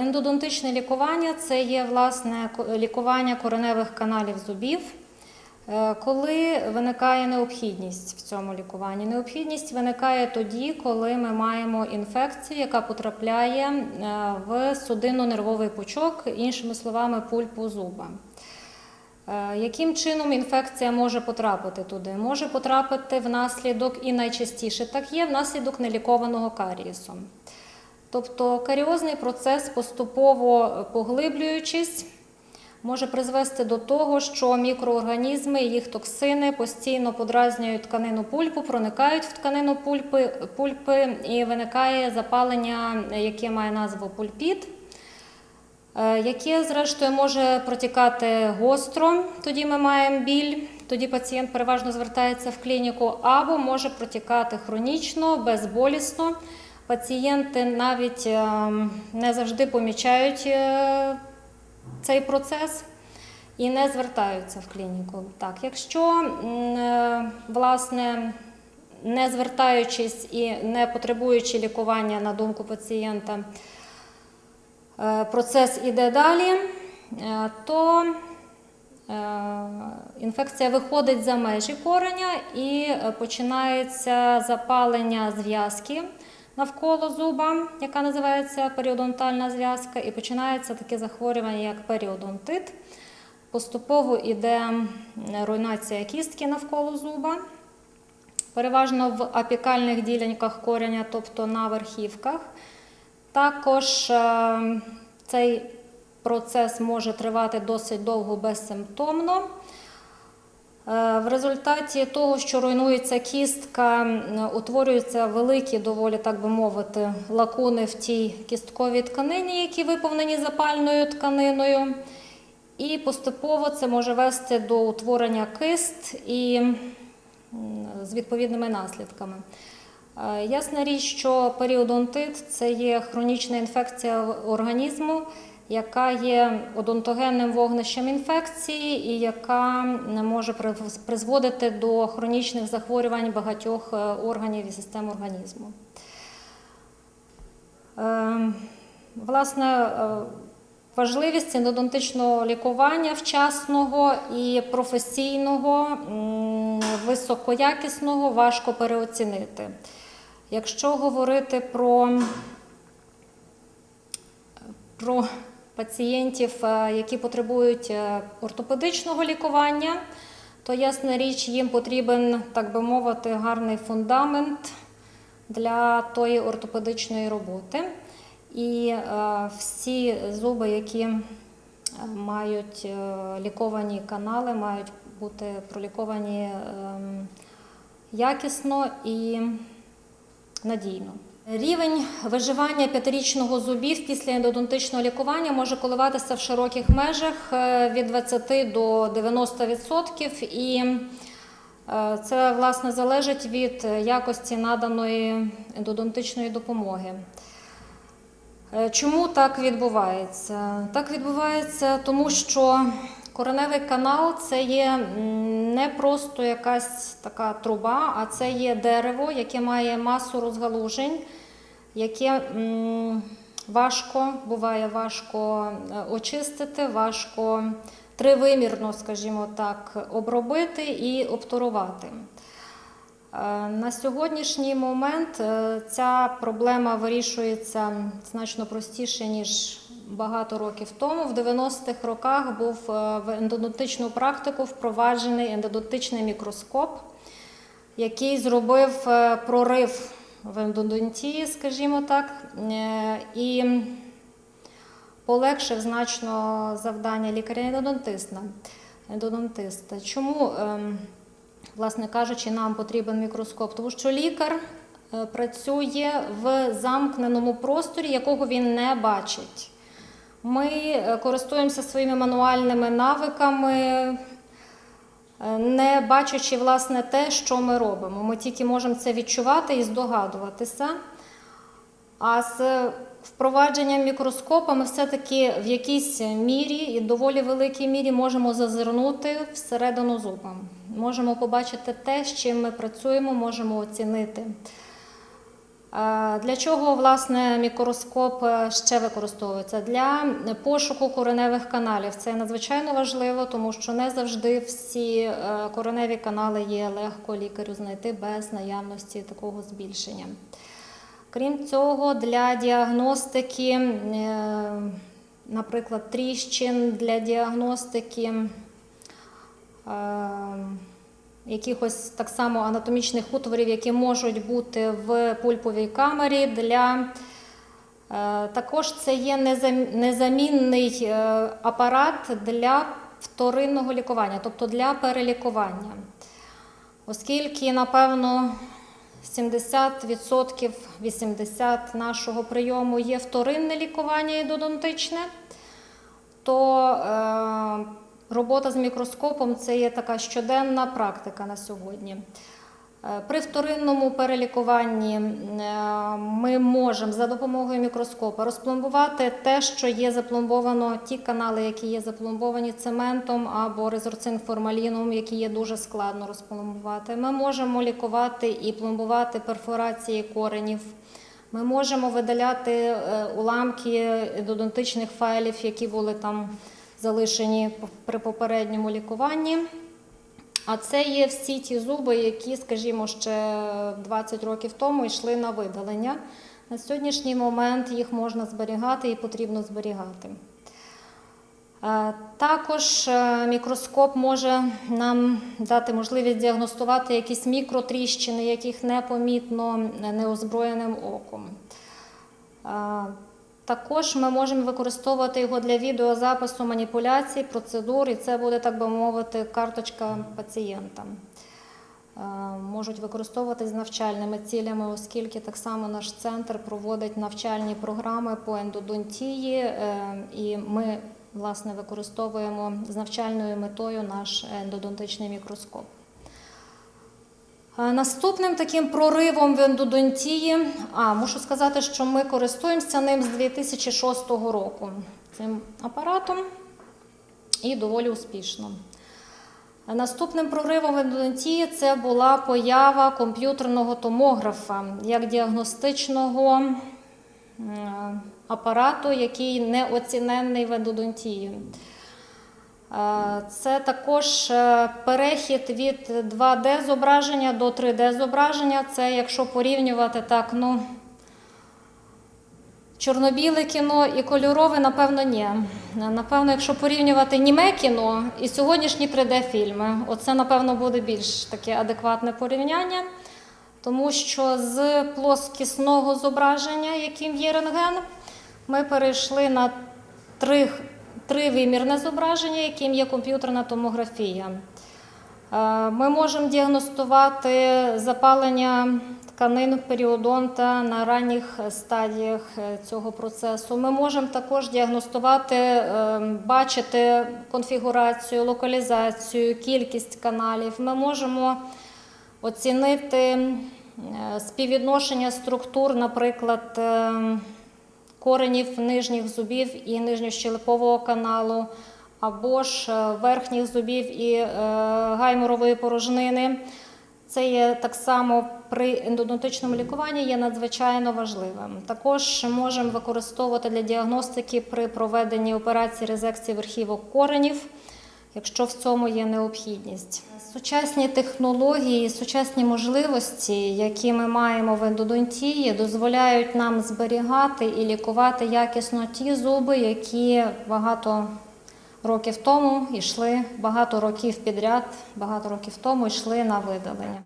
Ендодонтичне лікування це є власне лікування кореневих каналів зубів. Е, Коли виникає необхідність в цьому лікуванні? Необхідність виникає тоді, коли ми маємо інфекцію, яка потрапляє е, в судинно-нервовий пучок, іншими словами, пульпу зуба. Е, Яким чином інфекція може потрапити туди? Може потрапити внаслідок, і найчастіше так є, внаслідок нелікованого карієсу. Тобто каріозний процес, поступово поглиблюючись, може призвести до того, що мікроорганізми їх токсини постійно подразнюють тканину пульпу, проникають в тканину пульпи, пульпи і виникає запалення, яке має назву пульпіт. Е, яке, зрештою, може протікати гостро, тоді ми маємо біль, тоді пацієнт переважно звертається в клініку, або може протікати хронічно, безболісно. Пацієнти навіть е, не завжди помічають е, цей процес і не звертаються в клініку. Так, якщо е, власне не звертаючись і не потребуючи лікування на думку пацієнта, е, процес іде далі, то інфекція виходить за межі кореня і починається запалення зв'язки навколо зуба, яка називається періодонтальна зв'язка, і починається таке захворювання, як періодонтит. Поступово йде руйнація кістки навколо зуба. Переважно в апікальних ділянках кореня, тобто на верхівках. Також е, цей процес може тривати досить довго безсимптомно. Е, В результаті того, що руйнується кістка, утворюються великі, доволі так би мовити, лакуни в тій кістковій тканині, які виповнені запальною тканиною. І поступово це може вести до утворення кист і з відповідними наслідками. Е, Ясна річ, що періодонтит це є хронічна інфекція організму, яка є одонтогенним вогнищем інфекції і яка може призводити до хронічних захворювань багатьох е, органів і систем організму. Е, Власне, е, важливість ендодонтичного лікування вчасного і професійного, високоякісного важко переоцінити. Якщо говорити про, про пацієнтів, е, які потребують е, ортопедичного лікування, то ясна річ, їм потрібен, так би мовити, гарний фундамент для тої ортопедичної роботи. І е, всі зуби, які мають ліковані канали, мають бути проліковані ем, якісно і надійно. Рівень виживання п'ятирічного зубів після ендодонтичного лікування може коливатися в широких межах е, від 20 до 90%. І е, це власне залежить від якості наданої ендодонтичної допомоги. Е, Чому так відбувається? Так відбувається, тому що кореневий канал це є не просто якась така труба, а це є дерево, яке має масу розгалужень, яке важко, буває важко е, очистити, важко тривимірно, скажімо так, обробити і обтурувати. Е, На сьогоднішній момент е, ця проблема вирішується значно простіше, ніж багато років тому. В 90-х роках був е, в ендодонтичну практику впроваджений ендодонтичний мікроскоп, який зробив е, прорив в ендодонтії, скажімо так, е, і полегшив значно завдання лікаря-ендодонтиста. ендодонтиста. Чому? ем, власне кажучи, нам потрібен мікроскоп, тому що лікар працює в замкненому просторі, якого він не бачить. Ми е, користуємося своїми мануальними навиками, е, не бачачи власне те, що ми робимо. Ми тільки можемо це відчувати і здогадуватися. А з впровадженням мікроскопа ми все-таки в якійсь мірі і доволі великій мірі можемо зазирнути всередину зуба. Можемо побачити те, з чим ми працюємо, можемо оцінити Для чого власне мікроскоп е, ще використовується? Для пошуку кореневих каналів. Це надзвичайно важливо, тому що не завжди всі е, кореневі канали є легко лікарю знайти без наявності такого збільшення. Крім цього, для діагностики, е, наприклад, тріщин, для діагностики якихось так само анатомічних утворів, які можуть бути в пульповій камері. Для, е, також це є незамінний е, апарат для вторинного лікування, тобто для перелікування. Оскільки, напевно, 70%, 80% нашого прийому є вторинне лікування ідодонтичне, то е, робота з мікроскопом це є така щоденна практика на сьогодні. Е, При вторинному перелікуванні е, ми можемо за допомогою мікроскопа розпломбувати те, що є запломбовано, ті канали, які є запломбовані цементом або резорцинформаліном, які є дуже складно розпломбувати. Ми можемо лікувати і пломбувати перфорації коренів. Ми можемо видаляти е, уламки додонтичних файлів, які були там залишені при попередньому лікуванні. А це є всі ті зуби, які, скажімо, ще 20 років тому йшли на видалення. На сьогоднішній момент їх можна зберігати і потрібно зберігати. Е, Також е, мікроскоп може нам дати можливість діагностувати якісь мікротріщини, яких непомітно неозброєним оком. Також ми можемо використовувати його для відеозапису маніпуляцій, процедур, і це буде, так би мовити, карточка пацієнта. Е, Можуть використовуватись з навчальними цілями, оскільки так само наш центр проводить навчальні програми по ендодонтії, е, і ми власне використовуємо з навчальною метою наш ендодонтичний мікроскоп. Е, Наступним таким проривом в ендодонтії, а мушу сказати, що ми користуємося ним з 2006 року цим апаратом і доволі успішно. Наступним проривом в ендодонтії це була поява комп'ютерного томографа як діагностичного е, апарату, який неоціненний в ендодонтії. Е, Це також е, перехід від 2D зображення до 3D зображення. Це якщо порівнювати так, ну чорно-біле кіно і кольорове, напевно, ні. Напевно, якщо порівнювати німе кіно і сьогоднішні 3D-фільми, оце, напевно, буде більш таке адекватне порівняння. Тому що з плоскісного зображення, яким є рентген, ми перейшли на тривимірне зображення, яким є комп'ютерна томографія. Е, Ми можемо діагностувати запалення тканин періодонта на ранніх стадіях е, цього процесу. Ми можемо також діагностувати, е, бачити конфігурацію, локалізацію, кількість каналів. Ми можемо оцінити співвідношення структур, наприклад, коренів нижніх зубів і нижньощелепового каналу, або ж е, верхніх зубів і е, гайморової порожнини. Це є так само при ендодонтичному лікуванні є надзвичайно важливим. Також можемо використовувати для діагностики при проведенні операції резекції верхівок коренів, якщо в цьому є необхідність. Сучасні технології, сучасні можливості, які ми маємо в ендодонтії, дозволяють нам зберігати і лікувати якісно ті зуби, які багато років тому йшли, багато років підряд, багато років тому йшли на видалення.